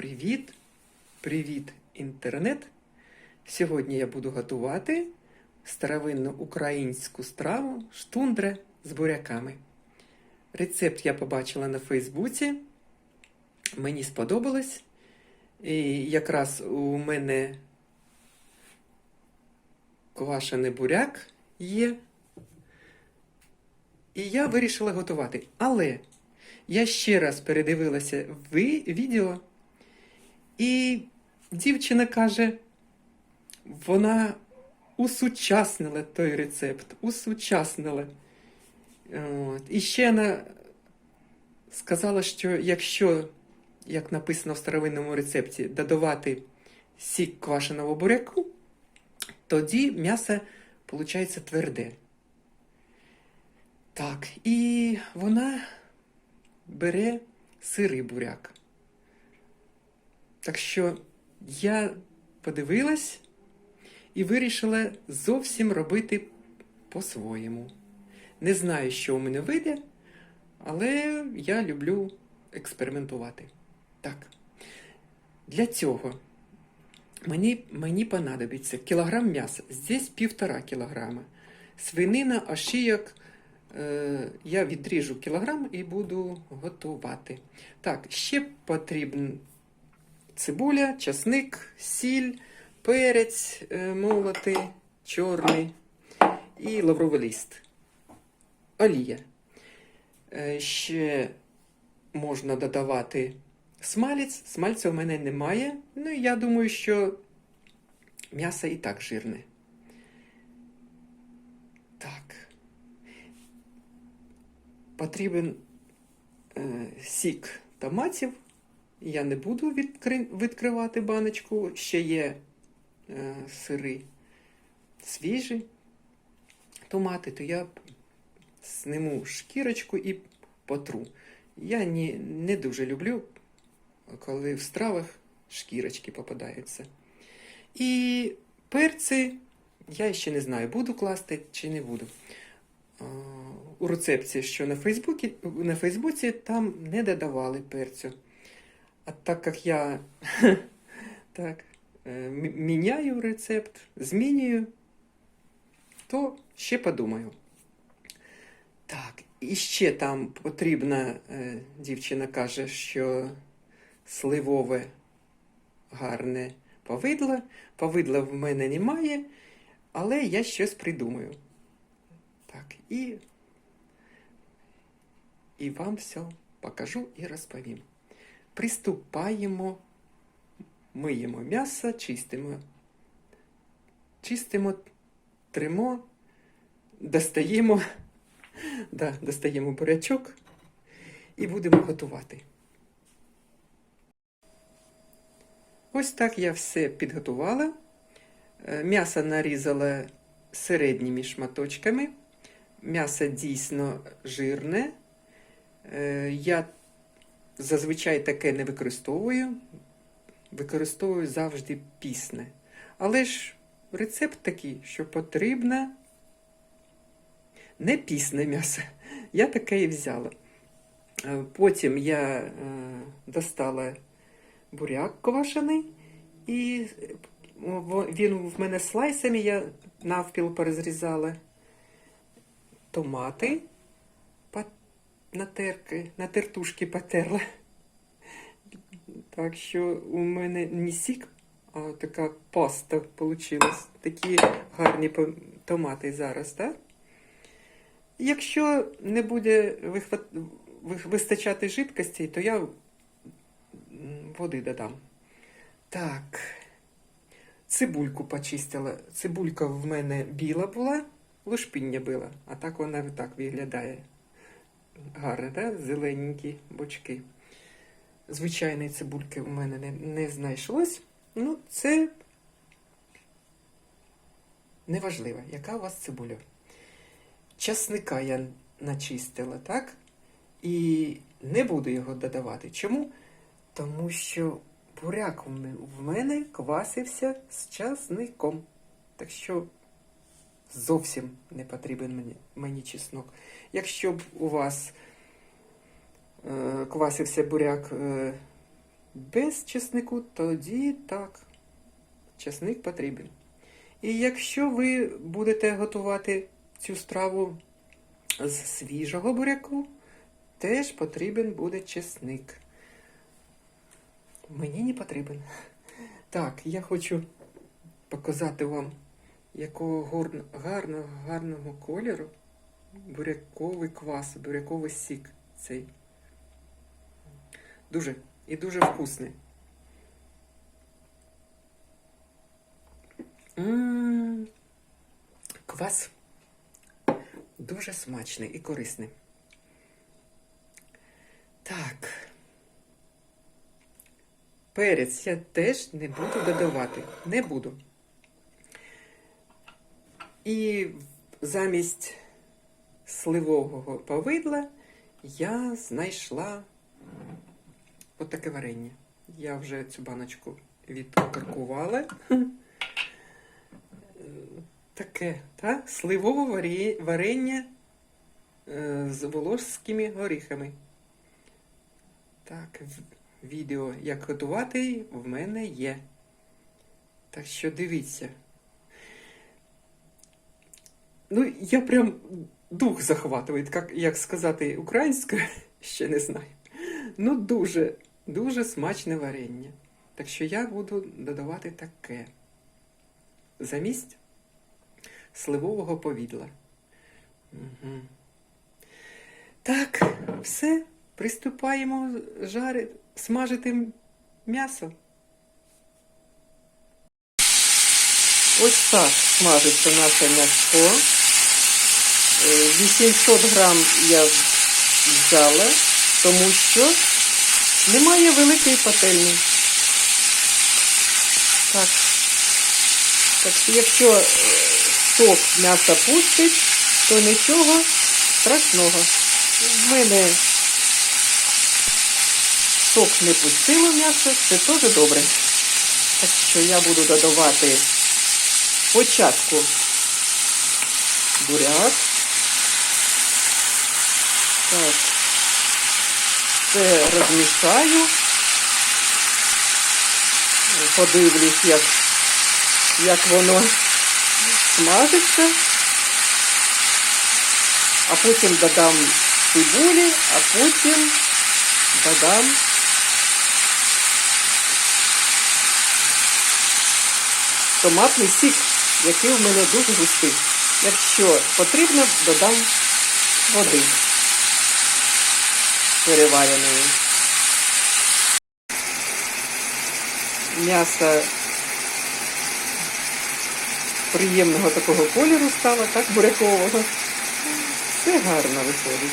Привіт! Привіт, інтернет! Сьогодні я буду готувати старовинну українську страву штундре з буряками. Рецепт я побачила на Фейсбуці. Мені сподобалось. І якраз у мене квашений буряк є. І я вирішила готувати. Але я ще раз передивилася ви відео, і дівчина каже, вона усучаснила той рецепт, усучаснила. От. І ще вона сказала, що якщо, як написано в старовинному рецепті, додавати сік квашеного буряку, тоді м'ясо виходить тверде. Так, і вона бере сирий буряк. Так що я подивилась і вирішила зовсім робити по-своєму. Не знаю, що у мене вийде, але я люблю експериментувати. Так. Для цього мені, мені понадобиться кілограм м'яса. Здесь півтора кілограма. Свинина, ошийок. Е, я відріжу кілограм і буду готувати. Так, ще потрібен цибуля, часник, сіль, перець е, молотий, чорний і лавровий лист. Олія. Е, Ще можна додавати смалець. Смальця у мене немає. Ну, я думаю, що м'ясо і так жирне. Так. Потрібен е, сік томатів. Я не буду відкри... відкривати баночку. Ще є е, сири свіжі томати, то я сниму шкірочку і потру. Я не, не дуже люблю, коли в стравах шкірочки попадаються. І перці я ще не знаю, буду класти чи не буду. А, У рецепті, що на Фейсбуці, на Фейсбуці, там не додавали перцю. А так як я так, м- міняю рецепт, змінюю, то ще подумаю. Так, і ще там потрібна, е, дівчина каже, що сливове гарне повидло. Повидла в мене немає, але я щось придумаю. Так, і, і вам все покажу і розповім. Приступаємо, миємо м'ясо, чистимо, чистимо, тримо, достаємо, да, достаємо бурячок і будемо готувати. Ось так я все підготувала. Е, М'ясо нарізала середніми шматочками. М'ясо дійсно жирне. Е, Я зазвичай таке не використовую. Використовую завжди пісне. Але ж рецепт такий, що потрібно не пісне м'ясо. Я таке і взяла. Е, Потім я е, достала буряк квашений, і він в мене слайсами, я навпіл порозрізала томати на терки, на тертушки потерла. Так що у мене не сік, а така паста вийшла. Такі гарні томати зараз, так? Якщо не буде вистачати жидкості, то я води додам. Так. Цибульку почистила. Цибулька в мене біла була, лушпіння била, а так вона так виглядає. Гарно, так? Зелененькі бочки. Звичайної цибульки в мене не, не знайшлось. Ну, це неважливо, яка у вас цибуля. Часника я начистила, так? І не буду його додавати. Чому? Тому що буряк в мене квасився з часником. Так що зовсім не потрібен мені, чеснок. Якщо б у вас е, квасився буряк е, без чеснику, тоді так, чесник потрібен. І якщо ви будете готувати цю страву з свіжого буряку, теж потрібен буде чесник. Мені не потрібен. Так, я хочу показати вам, якого гарного, гарного кольору буряковий квас, буряковий сік цей. Дуже і дуже вкусний. М, Квас дуже смачний і корисний. Так. Перець я теж не буду додавати. Не буду. І замість сливового повидла я знайшла отаке варення. Я вже цю баночку відкаркувала. Е, Таке, так? Сливове варення е, з волошськими горіхами. Так, відео, як готувати, в мене є. Так що дивіться. Ну, я прям дух захватує, як, як сказати українською, ще не знаю. Ну, дуже, дуже смачне варення. Так що я буду додавати таке. Замість сливового повідла. Угу. Так, все, приступаємо жари, смажити м'ясо. Ось так смажиться наше м'ясо. Е, 800 грам я взяла, тому що немає великої пательні. Так. Так що якщо е, сок м'яса пустить, то нічого страшного. В мене сок не пустило м'ясо, це теж добре. Так що я буду додавати спочатку буряк. Так. Це розмішаю. Подивлюсь, як, як воно смажиться. А потім додам цибулі, а потім додам томатний сік, який в мене дуже густий. Якщо потрібно, додам води перевареної. М'ясо приємного такого кольору стало, так, бурякового. Все гарно виходить.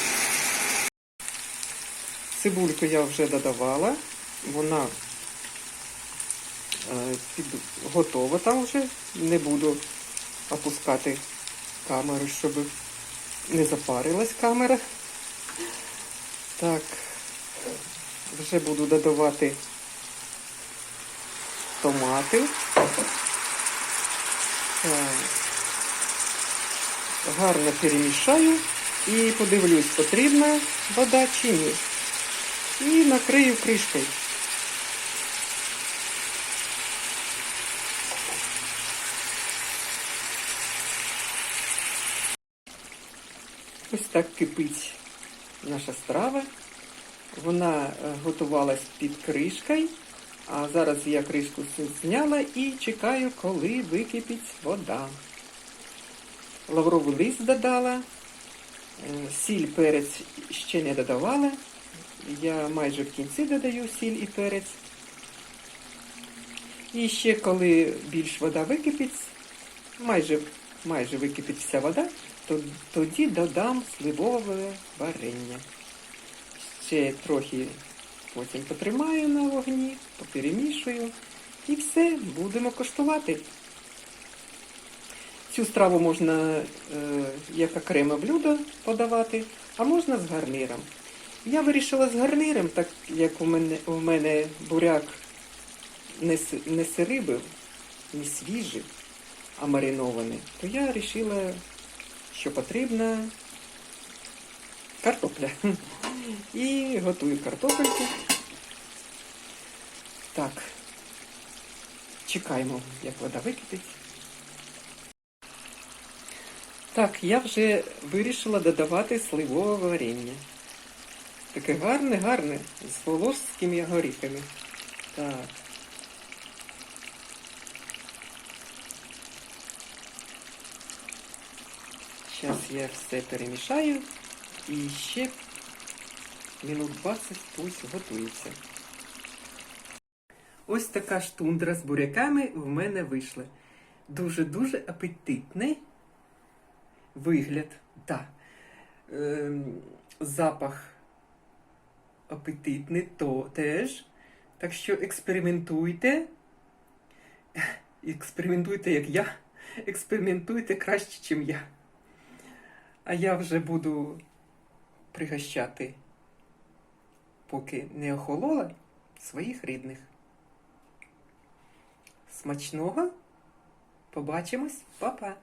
Цибульку я вже додавала, вона е, готова там вже. Не буду опускати камеру, щоб не запарилась камера. Так, вже буду додавати томати. Так. Гарно перемішаю і подивлюсь, потрібна вода чи ні. І накрию кришкою. Ось так кипить наша страва. Вона е, готувалась під кришкою, а зараз я кришку зняла і чекаю, коли википить вода. Лавровий лист додала, е, сіль, перець ще не додавала. Я майже в кінці додаю сіль і перець. І ще коли більш вода википить, майже, майже википить вся вода, тоді додам сливове варення. Ще трохи потім потримаю на вогні, поперемішую і все, будемо коштувати. Цю страву можна е, як окреме блюдо подавати, а можна з гарниром. Я вирішила з гарниром, так як у мене, у мене буряк не, не сирий був, не свіжий, а маринований, то я вирішила, що потрібна картопля. І готую картопельку. Так. Чекаємо, як вода википить. Так, я вже вирішила додавати сливове варення. Таке гарне, гарне, з волошськими горіхами. Так. Зараз я все перемішаю і ще минут 20 пусть готується. Ось така штундра з буряками в мене вийшла. Дуже-дуже апетитний вигляд. Так. Ем, запах апетитний то теж. Так що експериментуйте. Експериментуйте, як я. Експериментуйте краще, ніж я. А я вже буду пригощати, поки не охолола своїх рідних. Смачного. Побачимось, Па-па!